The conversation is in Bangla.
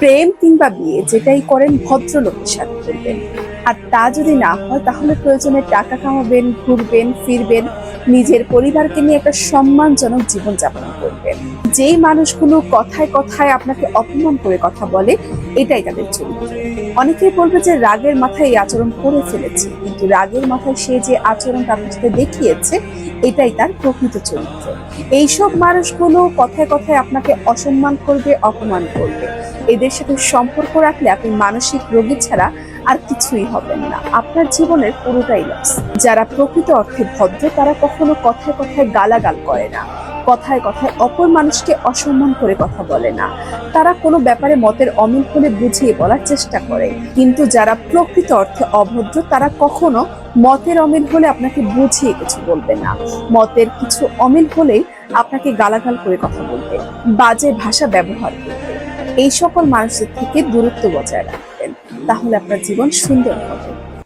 প্রেম কিংবা বিয়ে, যেটাই করেন ভদ্রলোকের সাথে করবেন। আর তা যদি না হয়, তাহলে প্রয়োজনে টাকা কামাবেন, ঘুরবেন, ফিরবেন, নিজের পরিবারকে নিয়ে একটা সম্মানজনক জীবনযাপন করবেন। যেই মানুষগুলো কথায় কথায় আপনাকে অপমান করে কথা বলে, এটাই তাদের চরিত্র অনেকেই বলবে যে রাগের মাথায় এই আচরণ করে ফেলেছে, কিন্তু রাগের মাথায় সে যে আচরণটা আপনার সাথে দেখিয়েছে, এটাই তার প্রকৃত চরিত্র। এইসব মানুষগুলো কথায় কথায় আপনাকে অসম্মান করবে, অপমান করবে। এদের সাথে সম্পর্ক রাখলে আপনি মানসিক রোগী ছাড়া আর কিছুই হবেন না। আপনার জীবনের পুরোটাই লস যারা প্রকৃত অর্থে ভদ্র, তারা কখনো কথায় কথায় গালাগাল করে না। কথায় কথায় অপর মানুষকে অসম্মান করে কথা বলে না। তারা কোনো ব্যাপারে মতের অমিল হলে বুঝিয়ে বলার চেষ্টা করে। কিন্তু যারা প্রকৃত অর্থে অভদ্র, তারা কখনো মতের অমিল হলে আপনাকে বুঝিয়ে কিছু বলবে না। মতের কিছু অমিল হলেই আপনাকে গালাগাল করে কথা বলবে। বাজে ভাষা ব্যবহার করবে। এই সকল মানুষের থেকে দূরত্ব বজায় রাখবেন। তাহলে আপনার জীবন সুন্দর হবে।